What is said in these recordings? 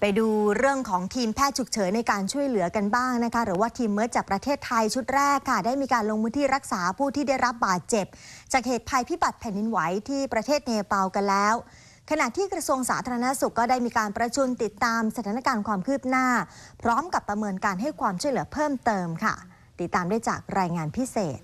ไปดูเรื่องของทีมแพทย์ฉุกเฉินในการช่วยเหลือกันบ้างนะคะ หรือว่าทีมเมิร์จากประเทศไทยชุดแรกค่ะ ได้มีการลงพื้นที่รักษาผู้ที่ได้รับบาดเจ็บ จากเหตุภัยพิบัติแผ่นดินไหวที่ประเทศเนปาลกันแล้ว ขณะที่กระทรวงสาธารณสุขก็ได้มีการประชุมติดตามสถานการณ์ความคืบหน้า พร้อมกับประเมินการให้ความช่วยเหลือเพิ่มเติมค่ะ ติดตามได้จากรายงานพิเศษ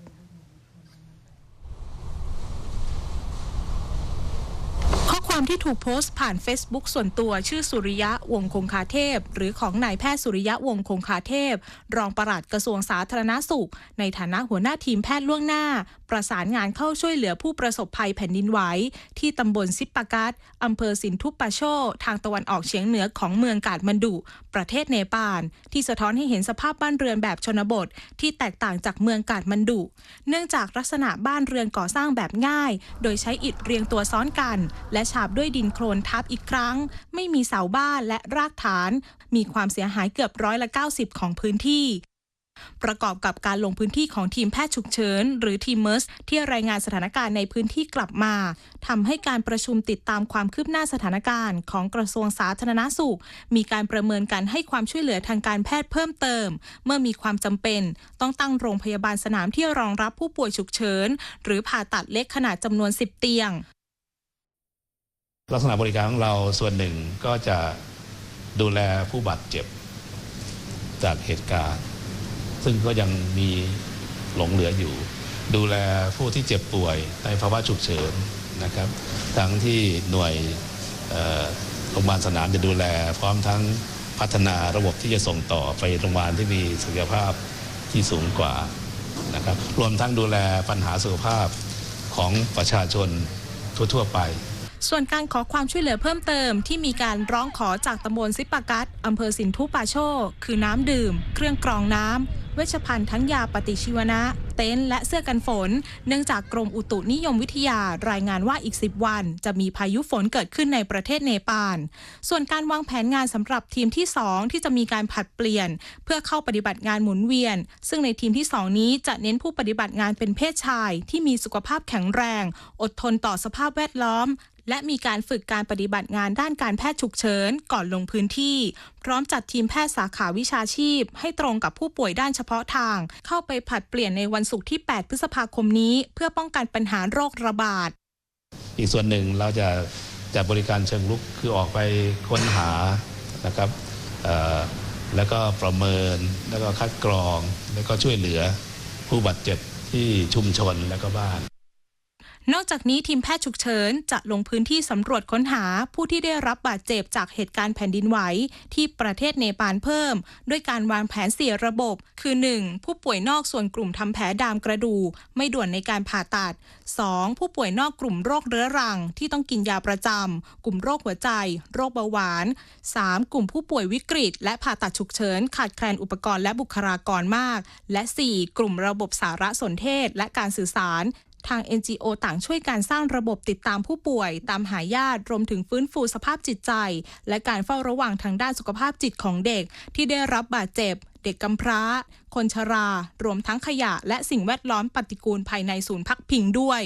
ข้อ ความที่ถูกโพสต์ผ่าน Facebook ส่วนตัวชื่อสุริยะวงคงคาเทพ หรือของนายแพทย์สุริยะวงคงคาเทพ รองปลัดกระทรวงสาธารณสุข ในฐานะหัวหน้าทีมแพทย์ล่วงหน้า ประสานงานเข้าช่วยเหลือผู้ประสบภัยแผ่นดินไหวที่ตำบลซิปปากัสอำเภอสินทุปปาโช ทางตะวันออกเฉียงเหนือของเมืองกาดมันดุ ประเทศเนปาลที่สะท้อนให้เห็นสภาพบ้านเรือนแบบชนบท ที่แตกต่างจากเมืองกาดมันดุ เนื่องจากลักษณะบ้านเรือนก่อสร้างแบบง่าย โดยใช้อิฐเรียงตัวซ้อนกัน และฉาบด้วยดินโคลนทับอีกครั้ง ไม่มีเสาบ้านและรากฐาน มีความเสียหายเกือบร้อยละ 90 ของพื้นที่ประกอบกับการลงพื้นที่ของทีมแพทย์ฉุกเฉิน หรือทีมเมอร์สที่รายงานสถานการณ์ในพื้นที่กลับมาทำให้การประชุมติดตามความคืบหน้าสถานการณ์ ของกระทรวงสาธารณสุข มีการประเมินการให้ความช่วยเหลือทางการแพทย์เพิ่มเติม เมื่อมีความจำเป็น ต้องตั้งโรงพยาบาลสนามที่รองรับผู้ป่วยฉุกเฉิน หรือผ่าตัดเล็กขนาดจำนวน 10 เตียง ลักษณะบริการของเราส่วนหนึ่งก็จะดูแลผู้บาดเจ็บจากเหตุการณ์ ซึ่งก็ยังมีหลงเหลืออยู่ ดูแลผู้ที่เจ็บป่วยในภาวะฉุกเฉินนะครับ ทั้งที่หน่วยโรงพยาบาลสนามจะดูแล พร้อมทั้งพัฒนาระบบที่จะส่งต่อไปโรงพยาบาลที่มีศักยภาพที่สูงกว่านะครับ รวมทั้งดูแลปัญหาสุขภาพของประชาชนทั่วๆไป ส่วนการขอความช่วยเหลือเพิ่มเติมที่มีการร้องขอจากตำบลซิปปากัสอำเภอสินทุปาโช คือน้ำดื่ม เครื่องกรองน้ำ เวชภัณฑ์ทั้งยาปฏิชีวนะ เต็นท์และเสื้อกันฝน เนื่องจากกรมอุตุนิยมวิทยารายงานว่าอีก 10 วัน จะมีพายุฝนเกิดขึ้นในประเทศเนปาล ส่วนการวางแผนงานสำหรับทีมที่ 2 ที่จะมีการผัดเปลี่ยน เพื่อเข้าปฏิบัติงานหมุนเวียน ซึ่งในทีมที่ 2 นี้จะเน้นผู้ปฏิบัติงานเป็นเพศชาย ที่มีสุขภาพแข็งแรง อดทนต่อสภาพแวดล้อมและมีการฝึกการปฏิบัติงานด้านการแพทย์ฉุกเฉินก่อนลงพื้นที่ พร้อมจัดทีมแพทย์สาขาวิชาชีพ ให้ตรงกับผู้ป่วยด้านเฉพาะทาง เข้าไปผัดเปลี่ยนในวันศุกร์ที่ 8 พฤษภาคมนี้ เพื่อป้องกันปัญหาโรคระบาด อีกส่วนหนึ่งเราจะจะบริการเชิงลุกคือออกไปค้นหานะครับแล้วก็ประเมินแล้วก็คัดกรอง แล้วก็ช่วยเหลือผู้บาดเจ็บที่ชุมชนและก็บ้าน นอกจากนี้ทีมแพทย์ฉุกเฉินจะลงพื้นที่สำรวจค้นหาผู้ที่ได้รับบาดเจ็บจากเหตุการณ์แผ่นดินไหวที่ประเทศเนปาลเพิ่ม ด้วยการวางแผนเสียระบบ คือ 1. ผู้ป่วยนอกส่วนกลุ่มทำแผลดามกระดูกไม่ด่วนในการผ่าตัด 2. ผู้ป่วยนอกกลุ่มโรคเรื้อรัง ที่ต้องกินยาประจำกลุ่มโรคหัวใจ โรคเบาหวาน 3. กลุ่มผู้ป่วยวิกฤต และผ่าตัดฉุกเฉิน ขาดแคลนอุปกรณ์และบุคลากรมาก และ 4. กลุ่มระบบสารสนเทศและการสื่อสาร ทาง NGO ต่างช่วยการสร้างระบบติดตามผู้ป่วย ตามหาญาติรวมถึงฟื้นฟูสภาพจิตใจ และการเฝ้าระวังทางด้านสุขภาพจิตของเด็ก ที่ได้รับบาดเจ็บ เด็กกำพร้า คนชรา รวมทั้งขยะ และสิ่งแวดล้อมปฏิกูลภายในศูนย์พักพิงด้วย